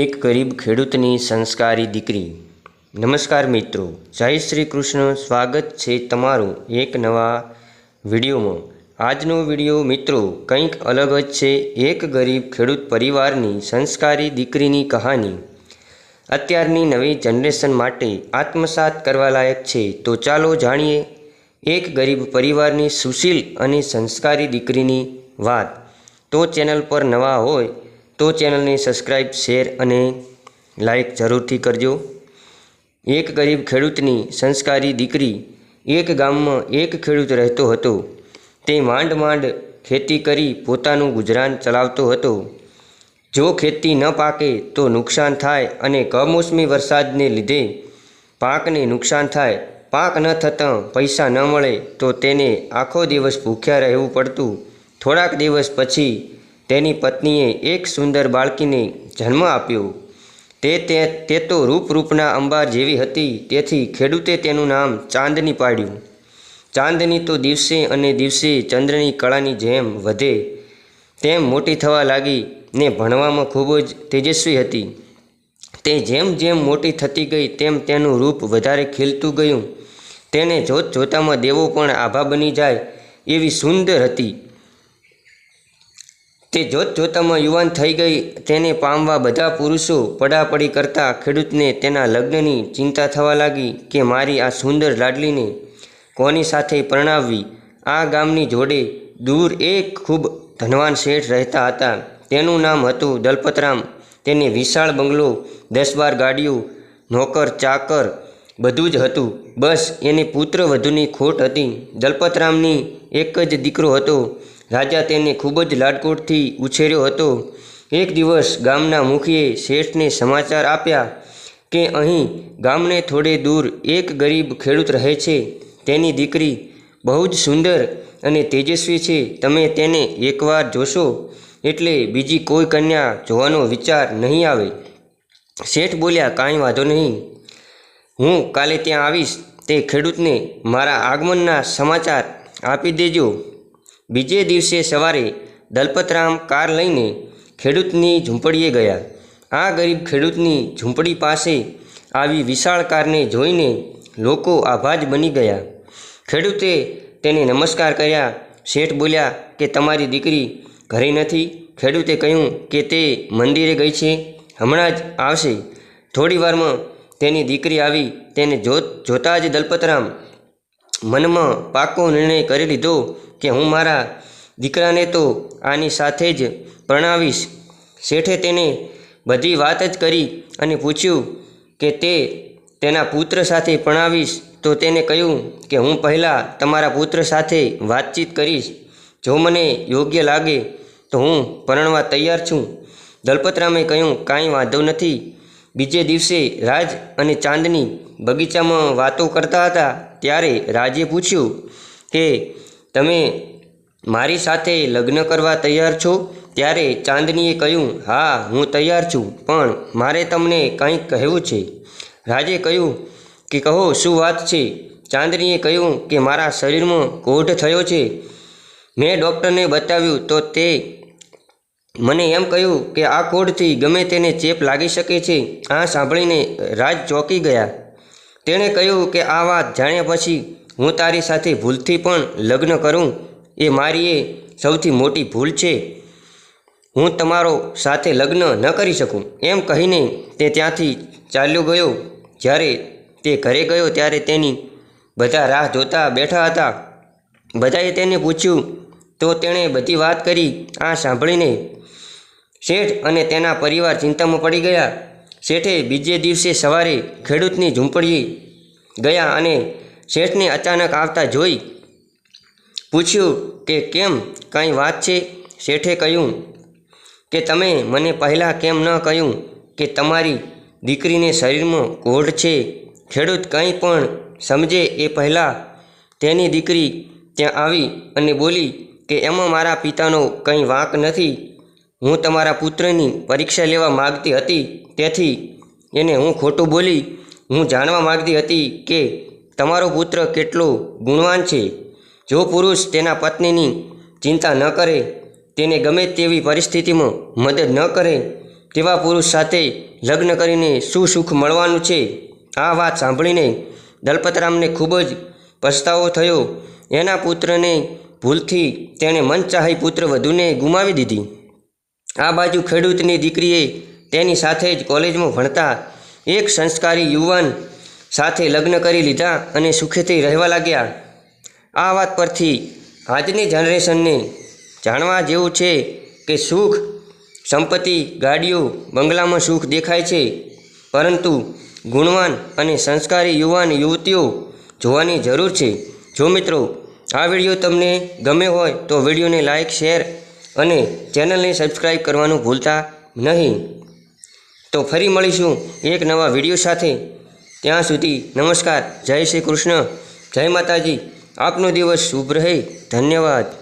એક ગરીબ ખેડૂતની સંસ્કારી દીકરી. નમસ્કાર મિત્રો, જય શ્રી કૃષ્ણ. સ્વાગત છે તમારું એક નવા વિડીયોમાં. આજનો વીડિયો મિત્રો કંઈક અલગ જ છે. એક ગરીબ ખેડૂત પરિવારની સંસ્કારી દીકરીની કહાની. અત્યારની નવી જનરેશન માટે આત્મસાત કરવા લાયક છે. તો ચાલો જાણીએ એક ગરીબ પરિવારની સુશીલ અને સંસ્કારી દીકરીની વાત. તો ચેનલ પર નવા હોય તો ચેનલને સબસ્ક્રાઈબ શેર અને લાઇક જરૂરથી કરજો. એક ગરીબ ખેડૂતની સંસ્કારી દીકરી એક ગામમાં એક ખેડૂત રહેતો હતો. તે માંડ માંડ ખેતી કરી પોતાનું ગુજરાન ચલાવતો હતો. જો ખેતી ન પાકે તો નુકસાન થાય અને કમોસમી વરસાદને લીધે પાકને નુકસાન થાય. પાક ન થતાં પૈસા ન મળે તો તેને આખો દિવસ ભૂખ્યા રહેવું પડતું. થોડાક દિવસ પછી તેની પત્નીએ એક સુંદર બાળકીને જન્મ આપ્યો. તે તે તે તો રૂપરૂપના અંબાર જેવી હતી, તેથી ખેડૂતે તેનું નામ ચાંદની પાડ્યું. ચાંદની તો દિવસે અને દિવસે ચંદ્રની કળાની જેમ વધે. તેમ મોટી થવા લાગી ને ભણવામાં ખૂબ જ તેજસ્વી હતી. તે જેમ જેમ મોટી થતી ગઈ, તેમ તેનું રૂપ વધારે ખીલતું ગયું. તેને જોત જોતામાં દેવો પણ આભા બની જાય એવી સુંદર હતી. તે જોત જોતામાં યુવાન થઈ ગઈ. તેને પામવા બધા પુરુષો પડાપડી કરતા ખેડૂતને તેના લગ્નની ચિંતા થવા લાગી કે મારી આ સુંદર લાડલીને કોની સાથે પરણાવવી? આ ગામની જોડે દૂર એક ખૂબ ધનવાન શેઠ રહેતા હતા. તેનું નામ હતું દલપતરામ. તેને વિશાળ બંગલો, દસ બાર ગાડીઓ, નોકર, ચાકર બધું જ હતું. બસ, એને પુત્ર વધુની ખોટ હતી. દલપતરામની એક જ દીકરો હતો. રાજા તેને ખૂબ જ લાડકોટથી ઉછેર્યો હતો. એક દિવસ ગામના મુખીએ શેઠને સમાચાર આપ્યા કે અહીં ગામને થોડે દૂર એક ગરીબ ખેડૂત રહે છે. તેની દીકરી બહુ જ સુંદર અને તેજસ્વી છે. તમે તેને એકવાર જોશો એટલે બીજી કોઈ કન્યા જોવાનો વિચાર નહીં આવે. શેઠ બોલ્યા, કાંઈ વાંધો નહીં. હું કાલે ત્યાં આવીશ. તે ખેડૂતને મારા આગમનના સમાચાર આપી દેજો. બીજે દિવસે સવારે દલપતરામ કાર લઈને ખેડૂતની ઝૂંપડીએ ગયા. આ ગરીબ ખેડૂતની ઝૂંપડી પાસે આવી વિશાળ કારને જોઈને લોકો આભાજ બની ગયા. ખેડૂતે તેને નમસ્કાર કર્યા. શેઠ બોલ્યા કે, તમારી દીકરી ઘરે નથી. ખેડૂતે કહ્યું કે, તે મંદિરે ગઈ છે. હમણાં જ આવશે. થોડી વારમાં તેની દીકરી આવી તેને જોત જોતા જ દલપતરામ મનમાં પાકો નિર્ણય કરી લીધો કે હું મારા દીકરાને તો આની સાથે જ પરણાવીશ. શેઠે તેને બધી વાત જ કરી અને પૂછ્યું કે તે તેના પુત્ર સાથે પરણાવીશ તો તેને કહ્યું કે હું પહેલાં તમારા પુત્ર સાથે વાતચીત કરીશ. જો મને યોગ્ય લાગે તો હું પરણવા તૈયાર છું. દલપતરામે કહ્યું, કાંઈ વાંધો નથી. બીજે દિવસે રાજ અને ચાંદની બગીચામાં વાતો કરતા હતા, ત્યારે રાજે પૂછ્યું કે, તમે મારી સાથે લગ્ન કરવા તૈયાર છો? ત્યારે ચાંદનીએ કહ્યું, હા, હું તૈયાર છું, પણ મારે તમને કંઈક કહેવું છે. રાજે કહ્યું કે, કહો, શું વાત છે? ચાંદનીએ કહ્યું કે, મારા શરીરમાં કોઢ થયો છે. મેં ડૉક્ટરને બતાવ્યું તો તે મને એમ કહ્યું કે આ કોડથી ગમે તેને ચેપ લાગી શકે છે. આ સાંભળીને રાજ ચોંકી ગયા. તેણે કહ્યું કે આ વાત જાણ્યા પછી હું તારી સાથે ભૂલથી પણ લગ્ન કરું. એ મારી એ સૌથી મોટી ભૂલ છે. હું તમારો સાથે લગ્ન ન કરી શકું. એમ કહીને તે ત્યાંથી ચાલ્યો ગયો. જ્યારે તે ઘરે ગયો ત્યારે તેની બધા રાહ જોતા બેઠા હતા. બધાએ તેને પૂછ્યું, તો તેણે બધી વાત કરી. આ સાંભળીને શેઠ અને તેના પરિવાર ચિંતામાં પડી ગયા. શેઠે બીજે દિવસે સવારે ખેડૂતની ઝૂંપડી ગયા અને શેઠને અચાનક આવતા જોઈ પૂછ્યું કે કેમ, કાંઈ વાત છે? શેઠે કહ્યું કે તમે મને પહેલાં કેમ ન કહ્યું કે તમારી દીકરીને શરીરમાં કોઢ છે? ખેડૂત કંઈ પણ સમજે એ પહેલાં? તેની દીકરી ત્યાં આવી અને બોલી કે એમાં મારા પિતાનો કંઈ વાંક નથી. હું તમારા પુત્રની પરીક્ષા લેવા માગતી હતી, તેથી એને હું ખોટું બોલી, હું જાણવા માગતી હતી કે તમારો પુત્ર કેટલો ગુણવાન છે. જો પુરુષ તેના પત્નીની ચિંતા ન કરે, તેને ગમે તેવી પરિસ્થિતિમાં મદદ ન કરે, તેવા પુરુષ સાથે લગ્ન કરીને શું સુખ મળવાનું છે? આ વાત સાંભળીને દલપતરામને ખૂબ જ પસ્તાવો થયો. એના પુત્રને ભૂલથી તેણે મનચાહી પુત્ર વધુને ગુમાવી દીધી. આ બાજુ ખેડૂતની દીકરીએ તેની સાથે જ કોલેજમાં ભણતા એક સંસ્કારી યુવાન સાથે લગ્ન કરી લીધા અને સુખેથી રહેવા લાગ્યા. આ વાત પરથી આજની જનરેશનને જાણવા જેવું છે કે સુખ, સંપત્તિ, ગાડીઓ, બંગલામાં સુખ દેખાય છે. પરંતુ ગુણવાન અને સંસ્કારી યુવાન યુવતીઓ જોવાની જરૂર છે. જો મિત્રો, આ વીડિયો તમને ગમે હોય તો વિડીયોને લાઇક શેર અને ચેનલને સબસ્ક્રાઈબ કરવાનું ભૂલતા નહીં. તો ફરી મળીશું એક નવા વીડિયો સાથે. ત્યાં સુધી નમસ્કાર. જય શ્રી કૃષ્ણ. જય માતાજી. આપનો દિવસ શુભ રહે. ધન્યવાદ.